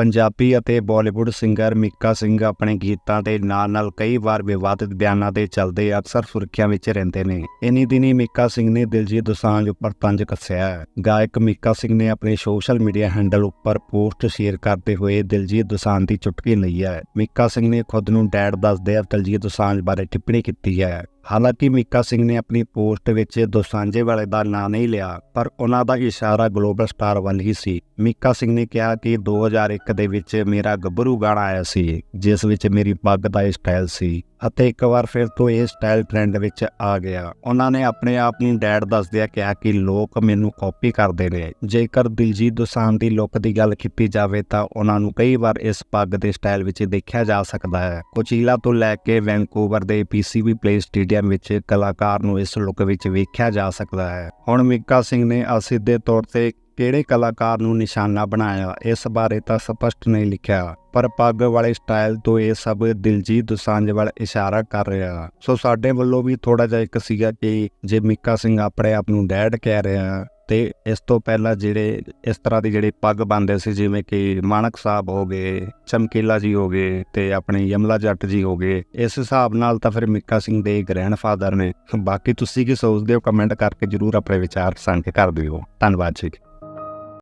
ਪੰਜਾਬੀ ਅਤੇ ਬਾਲੀਵੁੱਡ ਸਿੰਗਰ ਮਿੱਕਾ ਸਿੰਘ ਆਪਣੇ ਗੀਤਾਂ ਦੇ ਨਾਲ-ਨਾਲ ਕਈ ਵਾਰ ਵਿਵਾਦਿਤ ਬਿਆਨਾਂ ਦੇ ਚੱਲਦੇ ਅਕਸਰ ਸੁਰਖੀਆਂ ਵਿੱਚ ਰਹਿੰਦੇ ਨੇ। ਇਨੀ ਦਿਨੀ ਮਿੱਕਾ ਸਿੰਘ ਨੇ ਦਿਲਜੀਤ ਦੋਸਾਂਝ ਉੱਪਰ ਤੰਜ ਕੱਸਿਆ। ਹੈ ਗਾਇਕ ਮਿੱਕਾ ਸਿੰਘ ਨੇ ਆਪਣੇ ਸੋਸ਼ਲ ਮੀਡੀਆ ਹੈਂਡਲ ਉੱਪਰ ਪੋਸਟ ਸ਼ੇਅਰ ਕਰਦੇ ਹੋਏ ਦਿਲਜੀਤ ਦੋਸਾਂਝ ਦੀ ਚੁਟਕੀ ਲਈ ਹੈ। ਮਿੱਕਾ ਸਿੰਘ ਨੇ ਖੁਦ ਨੂੰ ਡੈਡ ਦੱਸਦੇ ਦਿਲਜੀਤ ਦੋਸਾਂਝ ਬਾਰੇ ਟਿੱਪਣੀ ਕੀਤੀ ਹੈ। ਹਾਲਾਂਕਿ ਮੀਕਾ ਸਿੰਘ ਨੇ ਆਪਣੀ ਪੋਸਟ ਵਿੱਚ ਦੋਸਾਂਝੇ ਵਾਲੇ ਦਾ ਨਾਂ ਨਹੀਂ ਲਿਆ, ਪਰ ਉਹਨਾਂ ਦਾ ਇਸ਼ਾਰਾ ਗਲੋਬਲ ਸਟਾਰ ਵੱਲ ਹੀ ਸੀ। ਮੀਕਾ ਸਿੰਘ ਨੇ ਕਿਹਾ ਕਿ 2001 ਦੇ ਵਿੱਚ ਮੇਰਾ ਗੱਭਰੂ ਗਾਣਾ ਆਇਆ ਸੀ, ਜਿਸ ਵਿੱਚ ਮੇਰੀ ਪੱਗ ਦਾ ਇਹ ਸਟਾਈਲ ਸੀ ਅਤੇ ਇੱਕ ਵਾਰ ਫਿਰ ਤੋਂ ਇਹ ਸਟਾਈਲ ਟ੍ਰੈਂਡ ਵਿੱਚ ਆ ਗਿਆ। ਉਹਨਾਂ ਨੇ ਆਪਣੇ ਆਪ ਨੂੰ ਡੈਡ ਦੱਸਦਿਆਂ ਕਿਹਾ ਕਿ ਲੋਕ ਮੈਨੂੰ ਕਾਪੀ ਕਰਦੇ ਨੇ। ਜੇਕਰ ਦਿਲਜੀਤ ਦੋਸਾਂਝ ਦੀ ਲੁੱਕ ਦੀ ਗੱਲ ਕੀਤੀ ਜਾਵੇ ਤਾਂ ਉਹਨਾਂ ਨੂੰ ਕਈ ਵਾਰ ਇਸ ਪੱਗ ਦੇ ਸਟਾਈਲ ਵਿੱਚ ਦੇਖਿਆ ਜਾ ਸਕਦਾ ਹੈ। ਕੋਚੀਲਾ ਤੋਂ ਲੈ ਕੇ ਵੈਂਕੂਵਰ ਦੇ ਪੀਸੀਬੀ ਪਲੇ ਸਟੇਡੀਅਮ ਵਿੱਚ ਕਲਾਕਾਰ ਨੂੰ ਇਸ ਲੁੱਕ ਵਿੱਚ ਵੇਖਿਆ ਜਾ ਸਕਦਾ ਹੈ। ਹੁਣ ਮਿੱਕਾ ਸਿੰਘ ਨੇ ਅਸਿੱਧੇ ਤੌਰ ਤੇ ਕਿਹੜੇ ਕਲਾਕਾਰ ਨੂੰ ਨਿਸ਼ਾਨਾ ਬਣਾਇਆ, ਇਸ ਬਾਰੇ ਤਾਂ ਸਪਸ਼ਟ ਨਹੀਂ ਲਿਖਿਆ, ਪਰ ਪੱਗ ਵਾਲੇ ਸਟਾਈਲ ਤੋਂ ਇਹ ਸਭ ਦਿਲਜੀਤ ਦੁਸਾਂਝ ਵੱਲ ਇਸ਼ਾਰਾ ਕਰ ਰਿਹਾ। ਸੋ ਸਾਡੇ ਵੱਲੋਂ ਵੀ ਥੋੜਾ ਜਿਹਾ ਇੱਕ ਸੀਗਾ ਕਿ ਜੇ ਮਿੱਕਾ ਸਿੰਘ ਆਪਣੇ ਆਪ ਨੂੰ ਡੈਡ ਕਹਿ ਰਿਹਾ ਤੇ ਇਸ ਤੋਂ ਪਹਿਲਾਂ ਜਿਹੜੇ ਇਸ ਤਰ੍ਹਾਂ ਦੀ ਜਿਹੜੀ ਪੱਗ ਬੰਨਦੇ ਸੀ, ਜਿਵੇਂ ਕਿ ਮਾਨਕ ਸਾਹਿਬ ਹੋ ਗਏ, ਚਮਕੀਲਾ ਜੀ ਹੋ ਗਏ ਤੇ ਆਪਣੇ ਯਮਲਾ ਜੱਟ ਜੀ ਹੋ ਗਏ, ਇਸ ਹਿਸਾਬ ਨਾਲ ਤਾਂ ਫਿਰ ਮਿੱਕਾ ਸਿੰਘ ਦੇ ਗ੍ਰੈਂਡਫਾਦਰ ਨੇ। ਬਾਕੀ ਤੁਸੀਂ ਕੀ ਸੋਚਦੇ ਹੋ? ਕਮੈਂਟ ਕਰਕੇ ਜਰੂਰ ਆਪਣੇ ਵਿਚਾਰ ਸਾਂਝੇ ਕਰ ਦਿਓ। ਧੰਨਵਾਦ ਜੀ।